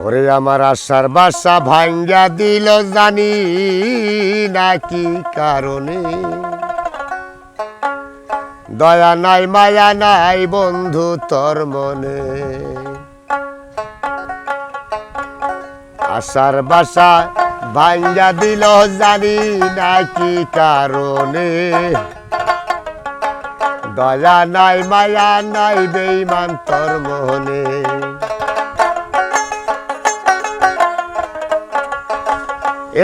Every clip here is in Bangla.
ওরে আমার আশার বাসা ভাঙ্গা দিল, জানি না কি কারণে। দয়া নাই, মায়া নাই, বন্ধু, তোর মনে। আশার বাসা ভাঙ্গা দিল, জানি না কি কারণে। দয়া নাই, মায়া নাই বেইমান তোর মনে।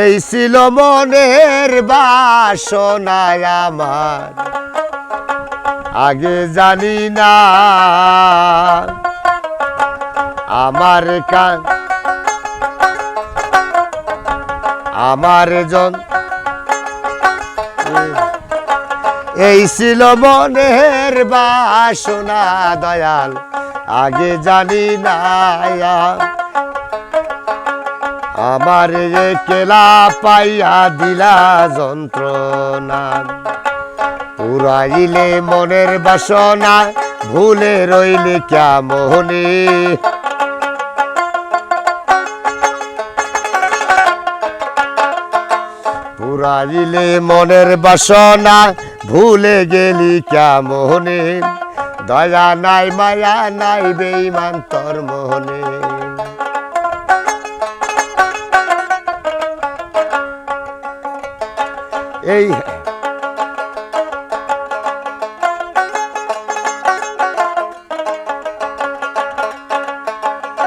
এই ছিল মনের বাসনায় আমার। আগে জানি না আমার কান, আমার জন। এই ছিল মনের বাসনা দয়াল, আগে জানি না আমার কেলা পাইয়া দিলা যন্ত্রণা, পুরাইলে মনের বাসনা, ভুলে রইলে কেমনে পুরাইলে মনের বাসনা, ভুলে গেলি কেমনে দয়া নাই, মায়া নাই বেইমান তোর মোহনে এই।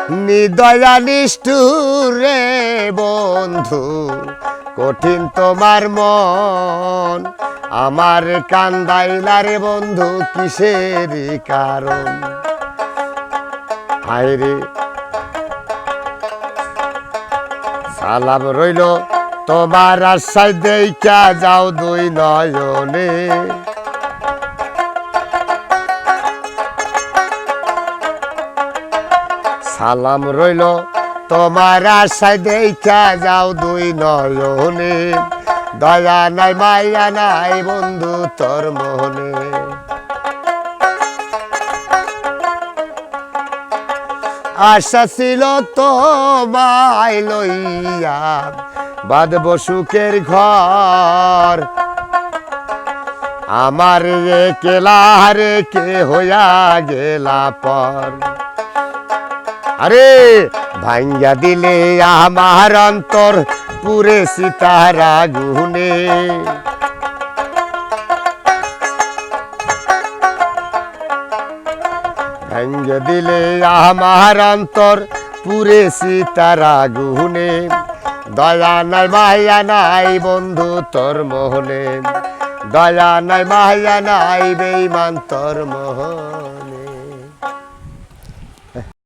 নিদয়া নিষ্ঠুরে বন্ধু, কঠিন তোমার মন। আমার কান্দাইলারে বন্ধু, কিসের কারণ? হায়রে সালাম রইল। তোমার আশায় দেখা যাও দুই নয়নে। সালাম রইল, তোমার আশায় দেখা যাও দুই নয়নে। দয়া নাই, মায়া নাই, বন্ধু তোর মোহনে। আশা ছিল তোমায় লইয়া বাঁধব সুখের ঘর। আমার রে কেলা রে কে হইয়া গেলা পর। আরে ভাঙ্গা দিলে আমার অন্তর পুরে সীতারা গুনে ভাঙ্গে দিলে আমার অন্তর পুরে সীতারা গুনে দয়া নাই মায়া নাই বন্ধু তোর মোহনে দয়া নাই মায়া নাই বেইমান তোর মোহনে